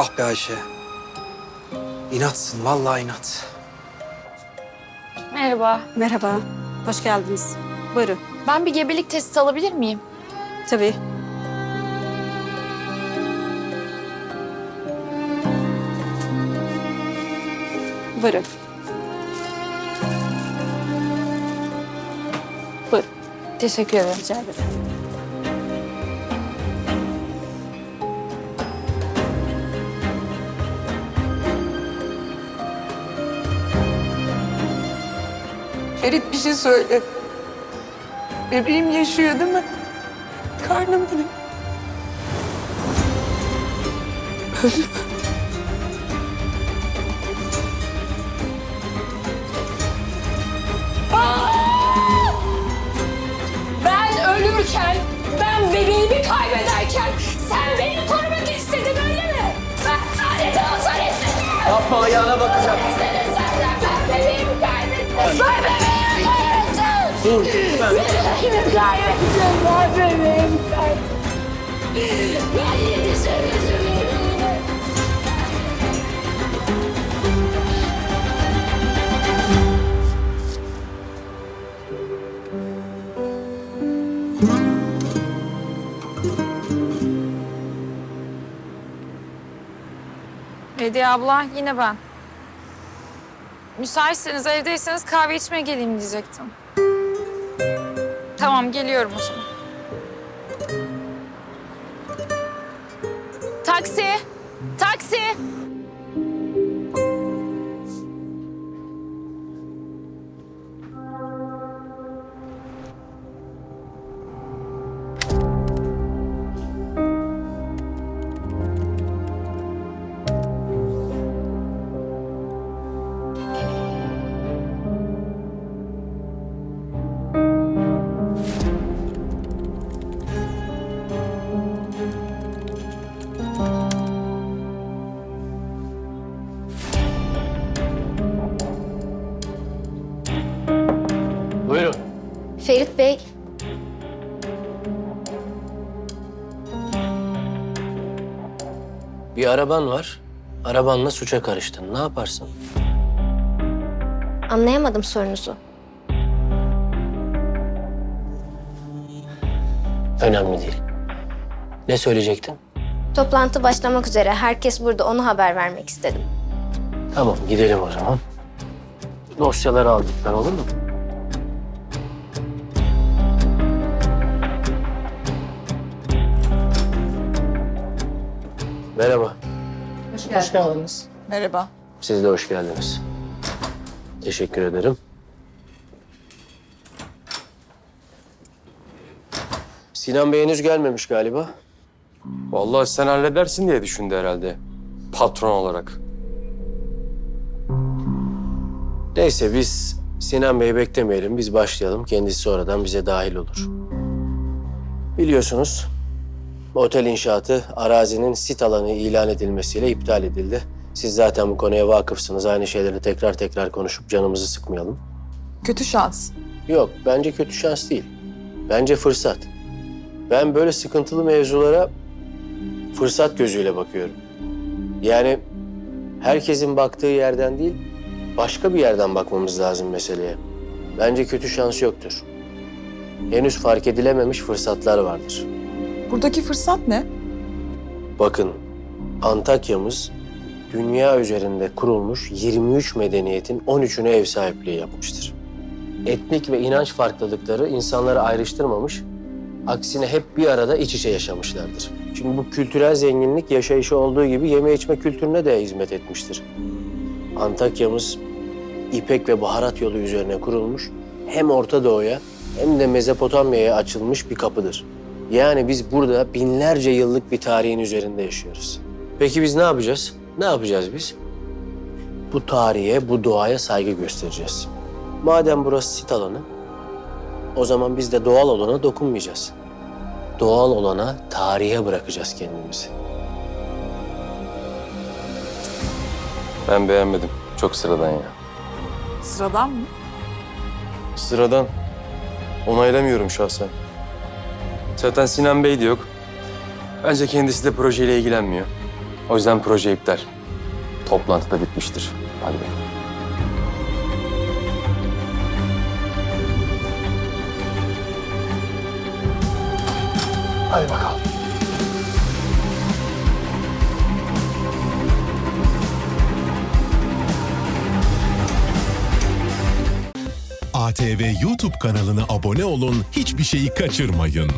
Ah be Ayşe. İnatsın, vallahi inat. Merhaba. Merhaba, hoş geldiniz. Buyurun. Ben bir gebelik testi alabilir miyim? Tabii. Buyurun. Buyurun, Teşekkür ederim. rica ederim. Ferit bir şey söyle. Bebeğim yaşıyor değil mi? Karnım benim. Ben ölürken, ben bebeğimi kaybederken sen beni korumak istedin öyle mi? Ben sadece o. Yapma ayağına bakacağım. Dur lütfen. Bebeğimi kaybettim. Ben yetişemedim. Hediye abla yine ben. Müsaitseniz evdeyseniz kahve içmeye geleyim diyecektim. Tamam geliyorum o zaman. Taksi! Taksi! Ferit Bey, Bir araban var. Arabanla suça karıştın. Ne yaparsın? anlayamadım sorunuzu. Önemli değil. Ne söyleyecektin? Toplantı başlamak üzere. Herkes burada. Onu haber vermek istedim. Tamam gidelim o zaman. Dosyaları aldık ben olur mu? Merhaba. Hoş geldiniz. Merhaba. Siz de hoş geldiniz. Teşekkür ederim. Sinan Bey henüz gelmemiş galiba. Vallahi sen halledersin diye düşündü herhalde. Patron olarak. Neyse biz Sinan Bey'i beklemeyelim. Biz başlayalım. Kendisi sonradan bize dahil olur. Biliyorsunuz otel inşaatı arazinin sit alanı ilan edilmesiyle iptal edildi. Siz zaten bu konuya vakıfsınız. Aynı şeyleri tekrar tekrar konuşup canımızı sıkmayalım. Kötü şans. Yok, bence kötü şans değil. Bence fırsat. Ben böyle sıkıntılı mevzulara fırsat gözüyle bakıyorum. Yani herkesin baktığı yerden değil, başka bir yerden bakmamız lazım meseleye. Bence kötü şans yoktur. Henüz fark edilememiş fırsatlar vardır. Buradaki fırsat ne? Bakın, Antakya'mız dünya üzerinde kurulmuş 23 medeniyetin 13'üne ev sahipliği yapmıştır. Etnik ve inanç farklılıkları insanları ayrıştırmamış, aksine hep bir arada iç içe yaşamışlardır. Şimdi bu kültürel zenginlik yaşayışı olduğu gibi yeme içme kültürüne de hizmet etmiştir. Antakya'mız İpek ve baharat yolu üzerine kurulmuş, hem Orta Doğu'ya hem de Mezopotamya'ya açılmış bir kapıdır. Yani biz burada binlerce yıllık bir tarihin üzerinde yaşıyoruz. Peki biz ne yapacağız? Ne yapacağız biz? Bu tarihe, bu doğaya saygı göstereceğiz. Madem burası sit alanı, o zaman biz de doğal olana dokunmayacağız. Doğal olana, tarihe bırakacağız kendimizi. Ben beğenmedim. Çok sıradan ya. Sıradan mı? Sıradan. Onaylamıyorum şahsen. Zaten Sinan Bey de yok. Bence kendisi de projeyle ilgilenmiyor. O yüzden proje iptal. Toplantı da bitmiştir. Hadi bakalım. Hadi bakalım. ATV YouTube kanalına abone olun, hiçbir şeyi kaçırmayın.